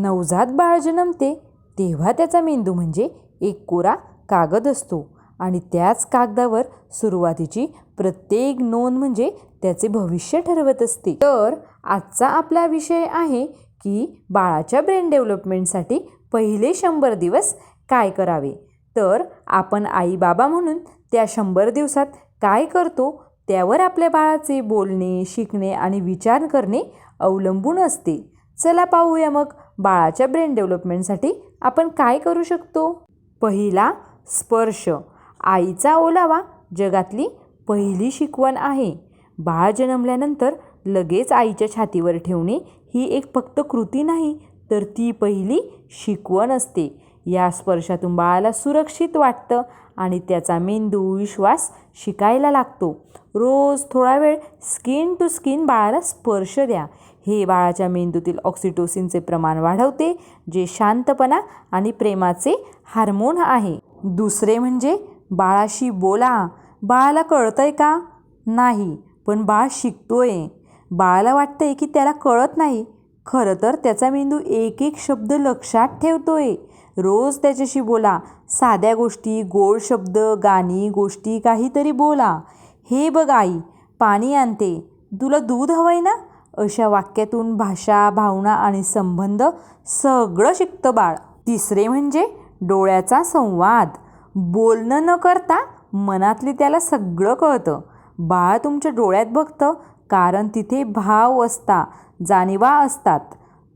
नवजात बाळ जन्मते तेव्हा त्याचा मेंदू म्हणजे एक कोरा कागद असतो. आणि त्याच कागदावर सुरुवातीची प्रत्येक नोंद म्हणजे त्याचे भविष्य ठरवत असते. तर आजचा आपला विषय आहे की बाळाच्या ब्रेन डेव्हलपमेंटसाठी पहिले शंभर दिवस काय करावे? तर आपण आई बाबा म्हणून त्या शंभर दिवसात काय करतो त्यावर आपल्या बाळाचे बोलणे शिकणे आणि विचार करणे अवलंबून असते. चला पाहूया मग बाळाच्या ब्रेन डेव्हलपमेंटसाठी आपण काय करू शकतो? पहिला स्पर्श. आईचा ओलावा जगातली पहिली शिकवण आहे. बाळ जन्मल्यानंतर लगेच आईच्या छातीवर ठेवणे ही एक फक्त कृती नाही तर ती पहिली शिकवण असते. या स्पर्शातून बाळाला सुरक्षित वाटतं आणि त्याचा मेंदू विश्वास शिकायला लागतो. रोज थोडा वेळ स्किन टू स्किन बाळाला स्पर्श द्या. हे बाळाच्या मेंदूतील ऑक्सिटोसिनचे प्रमाण वाढवते जे शांतपणा आणि प्रेमाचे हार्मोन आहे. दुसरे म्हणजे बाळाशी बोला. बाळाला कळतंय का? नाही पण बाळ शिकतोय. बाळाला वाटतंय की त्याला कळत नाही. खरं तर त्याचा मेंदू एक एक शब्द लक्षात ठेवतोय. रोज त्याच्याशी बोला. साध्या गोष्टी गोड शब्द गाणी गोष्टी काहीतरी बोला. हे बघ आई पाणी आणते. तुला दूध हवंय ना? अशा वाक्यातून भाषा भावना आणि संबंध सगळं शिकतं बाळ. तिसरे म्हणजे डोळ्याचा संवाद. बोलणं न करता मनातली त्याला सगळं कळतं. बाळ तुमच्या डोळ्यात बघतं कारण तिथे भाव असता जाणीवा असतात.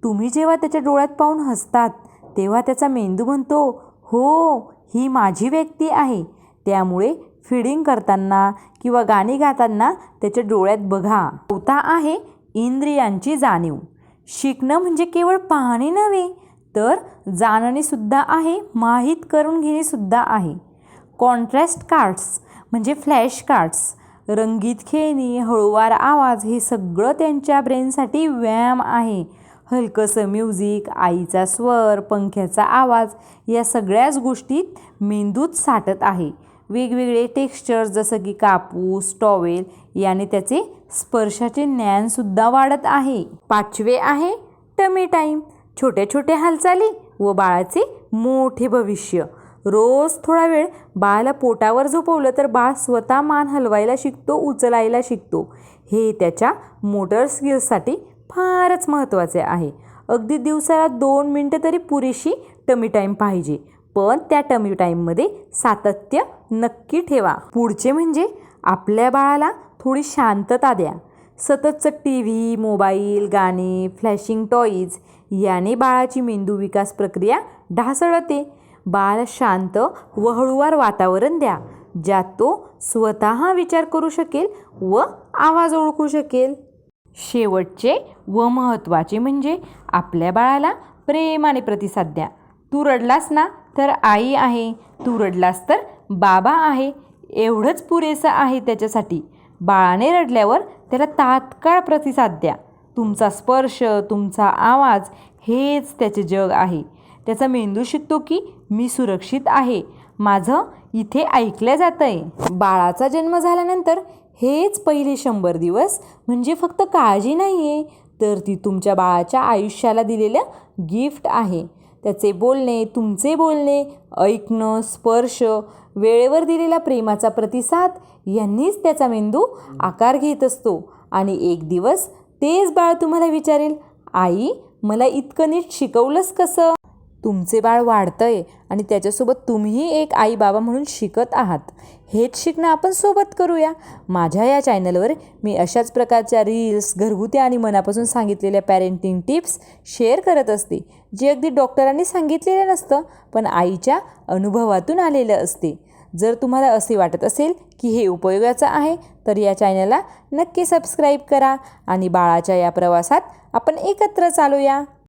तुम्ही जेव्हा त्याच्या डोळ्यात पाहून हसतात तेव्हा त्याचा मेंदू म्हणतो हो ही माझी व्यक्ती आहे. त्यामुळे फिडिंग करताना किंवा गाणी गाताना त्याच्या डोळ्यात बघा. होता आहे इंद्रियांची जाणीव. शिकणं म्हणजे केवळ पाहणे नव्हे तर जाणणेसुद्धा आहे माहीत करून घेणेसुद्धा आहे. कॉन्ट्रॅस्ट कार्ड्स म्हणजे फ्लॅश कार्ड्स. रंगीत खेळणी हळूवार आवाज हे सगळं त्यांच्या ब्रेनसाठी व्यायाम आहे. हलकंसं म्युझिक आईचा स्वर पंख्याचा आवाज या सगळ्याच गोष्टीत मेंदूत साठत आहे. वेगवेगळे टेक्स्चर्स जसं की कापूस टॉवेल याने त्याचे स्पर्शाचे ज्ञानसुद्धा वाढत आहे. पाचवे आहे टमी टाईम छोट्या छोट्या हालचाली व बाळाचे मोठे भविष्य. रोज थोडा वेळ बाळाला पोटावर झोपवलं तर बाळ स्वतः मान हलवायला शिकतो उचलायला शिकतो. हे त्याच्या मोटर स्किल्ससाठी फारच महत्त्वाचे आहे. अगदी दिवसाला दोन मिनटं तरी पुरेशी टमी टाईम पाहिजे. पण त्या टमी टाईममध्ये सातत्य नक्की ठेवा. पुढचे म्हणजे आपल्या बाळाला थोडी शांतता द्या. सततचं टी व्ही मोबाईल गाणे फ्लॅशिंग टॉईज याने बाळाची मेंदू विकास प्रक्रिया ढासळते. बाळ शांत व हळूवार वातावरण द्या ज्यात तो स्वतः विचार करू शकेल व आवाज ओळखू शकेल. शेवटचे व महत्त्वाचे म्हणजे आपल्या बाळाला प्रेम आणि प्रतिसाद द्या. तू रडलास ना? तर आई आहे तू रडलास तर बाबा आहे. एवढंच पुरेसं आहे त्याच्यासाठी. बाळाने रडल्यावर त्याला तात्काळ प्रतिसाद द्या. तुमचा स्पर्श तुमचा आवाज हेच त्याचे जग आहे. त्याचा मेंदू शिकतो की मी सुरक्षित आहे. माझं इथे ऐकलं जातं आहे बाळाचा जन्म झाल्यानंतर हेच पहिले शंभर दिवस म्हणजे फक्त काळजी नाही आहे तर ती तुमच्या बाळाच्या आयुष्याला दिलेलं गिफ्ट आहे. त्याचे बोलणे तुमचे बोलणे ऐकणं स्पर्श वेळेवर दिलेला प्रेमाचा प्रतिसाद यांनीच त्याचा मेंदू आकार घेत असतो. आणि एक दिवस तेच बाळ तुम्हाला विचारेल आई मला इतकं नीट शिकवलंस कसं? तुमचे बाळ वाढतंय आणि त्याच्यासोबत तुम्हीही एक आई बाबा म्हणून शिकत आहात. हेच शिकणं आपण सोबत करूया. माझ्या या चॅनलवर मी अशाच प्रकारच्या रील्स घरगुती आणि मनापासून सांगितलेल्या पॅरेंटिंग टिप्स शेअर करत असते जे अगदी डॉक्टरांनी सांगितलेलं नसतं पण आईच्या अनुभवातून आलेलं असते. जर तुम्हाला असे वाटत असेल की हे उपयोगाचं आहे तर या चॅनलला नक्की सबस्क्राईब करा आणि बाळाच्या या प्रवासात आपण एकत्र चालूया.